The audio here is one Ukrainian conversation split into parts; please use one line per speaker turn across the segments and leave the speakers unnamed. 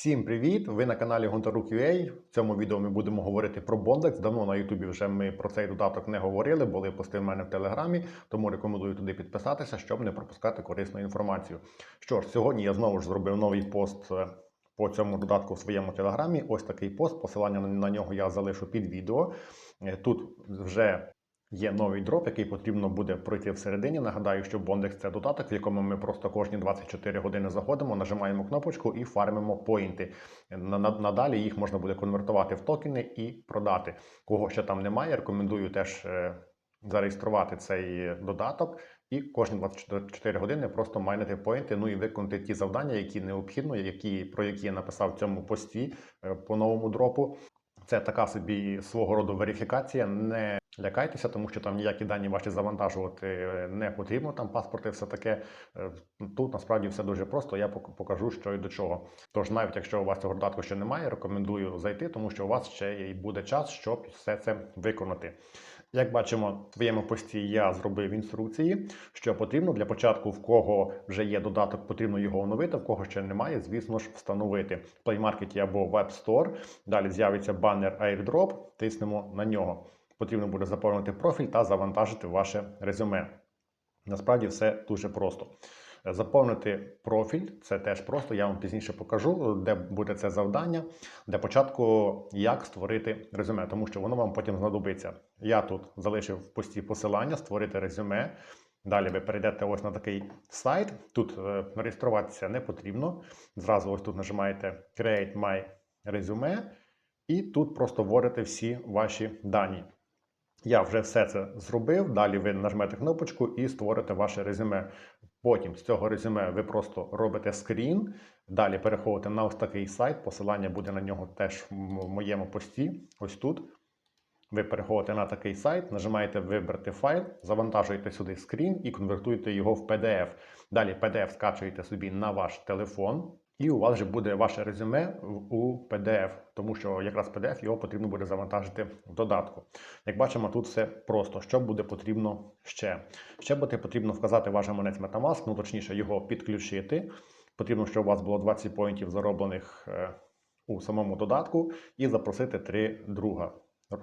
Всім привіт! Ви на каналі Гонтарук.ua. В цьому відео ми будемо говорити про Bondex. Давно на Ютубі вже ми про цей додаток не говорили, були пости в мене в Телеграмі, тому рекомендую туди підписатися, щоб не пропускати корисну інформацію. Що ж, сьогодні я знову ж зробив новий пост е, по цьому додатку в своєму телеграмі. Ось такий пост. Посилання на- на нього я залишу під відео. Е, Тут вже Є новий дроп, який потрібно буде пройти всередині. Нагадаю, що Bondex – це додаток, в якому ми просто кожні 24 години заходимо, нажимаємо кнопочку і фармимо поінти. На- на- Надалі їх можна буде конвертувати в токени і продати. Кого ще там немає, рекомендую теж е, зареєструвати цей додаток і кожні 24 години просто майнити поінти, ну і виконати ті завдання, які необхідно, які, про які я написав в цьому пості е, по новому дропу. Це така собі свого роду верифікація. Не лякайтеся, тому що там ніякі дані ваші завантажувати е, не потрібно. Там паспорти, все таке. Е, Тут насправді все дуже просто. Я покажу, що і до чого. Тож, навіть якщо у вас цього додатку ще немає, рекомендую зайти, тому що у вас ще й буде час, щоб все це виконати. Як бачимо, в своєму пості я зробив інструкції, що потрібно для початку, в кого вже є додаток, потрібно його оновити, в кого ще немає, звісно ж, встановити в Play Market або App Store. Далі з'явиться банер AirDrop, тиснемо на нього. Потрібно буде заповнити профіль та завантажити ваше резюме. Насправді все дуже просто. Е, Заповнити профіль це теж просто. Я вам пізніше покажу, де буде це завдання. Для початку, як створити резюме, тому що воно вам потім знадобиться. Я тут залишив в пості посилання створити резюме. Далі ви перейдете ось на такий сайт. Тут е, реєструватися не потрібно. Зразу ось тут нажимаєте Create My Resume, і тут просто вводите всі ваші дані. Я вже все це зробив. Далі ви нажмете кнопочку і створите ваше резюме. Потім з цього резюме ви просто робите скрін. Далі переходите на ось такий сайт. Посилання буде на нього теж в моєму пості. Ось тут. Ви переходите на такий сайт, нажимаєте Вибрати файл, завантажуєте сюди скрін і конвертуєте його в PDF. Далі PDF скачуєте собі на ваш телефон, і у вас вже буде ваше резюме у PDF, тому що якраз PDF його потрібно буде завантажити в додатку. Як бачимо, тут все просто. Що буде потрібно ще? Ще буде потрібно вказати ваш гаманець Metamask, ну точніше його підключити. Потрібно, щоб у вас було 20 поінтів зароблених е, у самому додатку, і запросити три друга.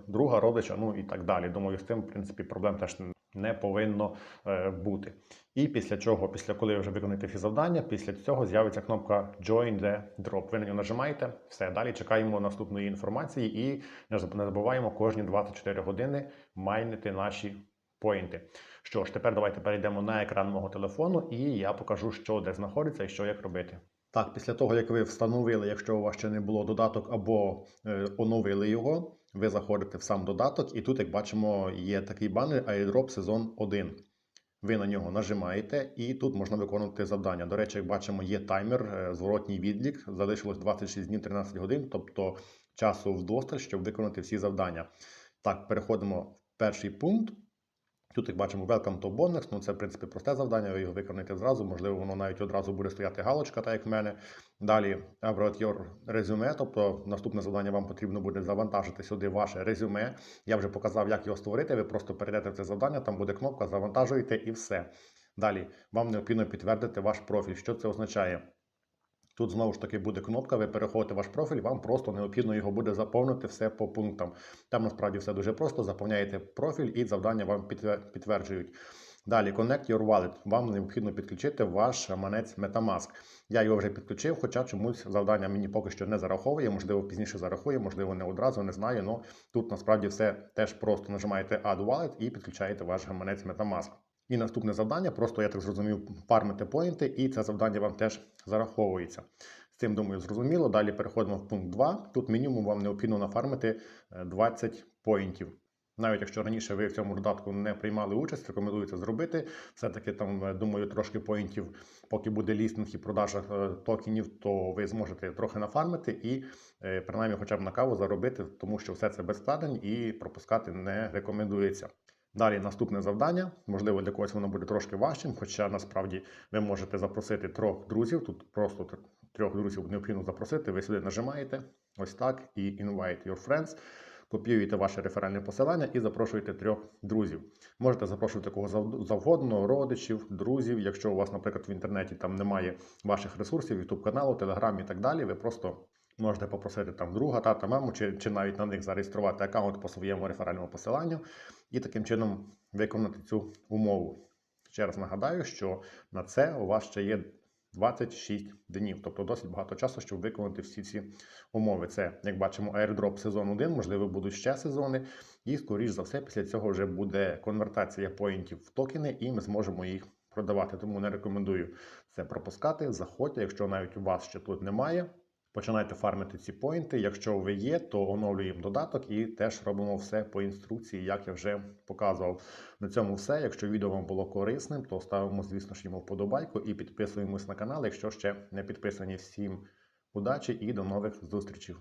Друга, родича, ну і так далі. Думаю, з цим, в принципі, проблем теж не повинно е, бути. І після чого, після коли ви вже виконаєте всі завдання, після цього з'явиться кнопка Join the Drop. Ви на нього нажимаєте, все, далі чекаємо наступної інформації і не заб- не забуваємо кожні 24 години майнити наші поінти. Що ж, тепер давайте перейдемо на екран мого телефону, і я покажу, що де знаходиться і що як робити. Так, після того, як ви встановили, якщо у вас ще не було додаток або е, оновили його, ви заходите в сам додаток, і тут, як бачимо, є такий банер AirDrop сезон 1. Ви на нього нажимаєте, і тут можна виконувати завдання. До речі, як бачимо, є таймер, е, зворотній відлік. Залишилось 26 днів 13 годин, тобто часу вдосталь, щоб виконати всі завдання. Так, переходимо в перший пункт. Тут, як бачимо, Welcome to Bonnex. Ну, це, в принципі, просте завдання, ви його виконаєте зразу. Можливо, воно навіть одразу буде стояти галочка, так як в мене. Далі About Your Resume, тобто наступне завдання вам потрібно буде завантажити сюди ваше резюме. Я вже показав, як його створити. Ви просто перейдете в це завдання, там буде кнопка, завантажуєте і все. Далі вам необхідно підтвердити ваш профіль. Що це означає? Тут знову ж таки буде кнопка, ви переходите в ваш профіль, вам просто необхідно його буде заповнити все по пунктам. Там насправді все дуже просто. Заповняєте профіль і завдання вам підтверджують. Далі Connect Your Wallet. Вам необхідно підключити ваш гаманець Metamask. Я його вже підключив, хоча чомусь завдання мені поки що не зараховує. Можливо, пізніше зарахує, можливо, не одразу, не знаю. але тут насправді все теж просто нажимаєте Add Wallet і підключаєте ваш гаманець Metamask. І наступне завдання, просто я так зрозумів, фармити поінти, і це завдання вам теж зараховується. З цим, думаю, зрозуміло. Далі переходимо в пункт 2. Тут мінімум вам необхідно нафармити е, 20 поінтів. Навіть якщо раніше ви в цьому додатку не приймали участь, рекомендую це зробити. Все-таки там, е, думаю, трошки поінтів, поки буде лістинг і продажа е, токенів, то ви зможете трохи нафармити і е, принаймні хоча б на каву заробити, тому що все це без вкладень і пропускати не рекомендується. Далі наступне завдання. Можливо, для когось воно буде трошки важчим, хоча насправді ви можете запросити трьох друзів. Тут просто трьох друзів необхідно запросити. Ви сюди нажимаєте ось так і invite your friends. копіюєте ваше реферальне посилання і запрошуєте трьох друзів. Можете запрошувати кого завгодно, родичів, друзів. Якщо у вас, наприклад, в інтернеті там немає ваших ресурсів, YouTube каналу, Telegram і так далі, ви просто можете попросити там друга, тата, маму, чи, чи навіть на них зареєструвати аккаунт по своєму реферальному посиланню і таким чином виконати цю умову. Ще раз нагадаю, що на це у вас ще є 26 днів, тобто досить багато часу, щоб виконати всі ці умови. Це, як бачимо, airdrop сезон 1, можливо, будуть ще сезони. І, скоріш за все, після цього вже буде конвертація поінтів в токени, і ми зможемо їх продавати. Тому не рекомендую це пропускати. Заходьте, якщо навіть у вас ще тут немає. Починайте фармити ці поінти. Якщо ви є, то оновлюємо додаток і теж робимо все по інструкції, як я вже показував. На цьому все. Якщо відео вам було корисним, то ставимо, звісно ж, йому вподобайку і підписуємось на канал, якщо ще не підписані. Всім удачі і до нових зустрічей.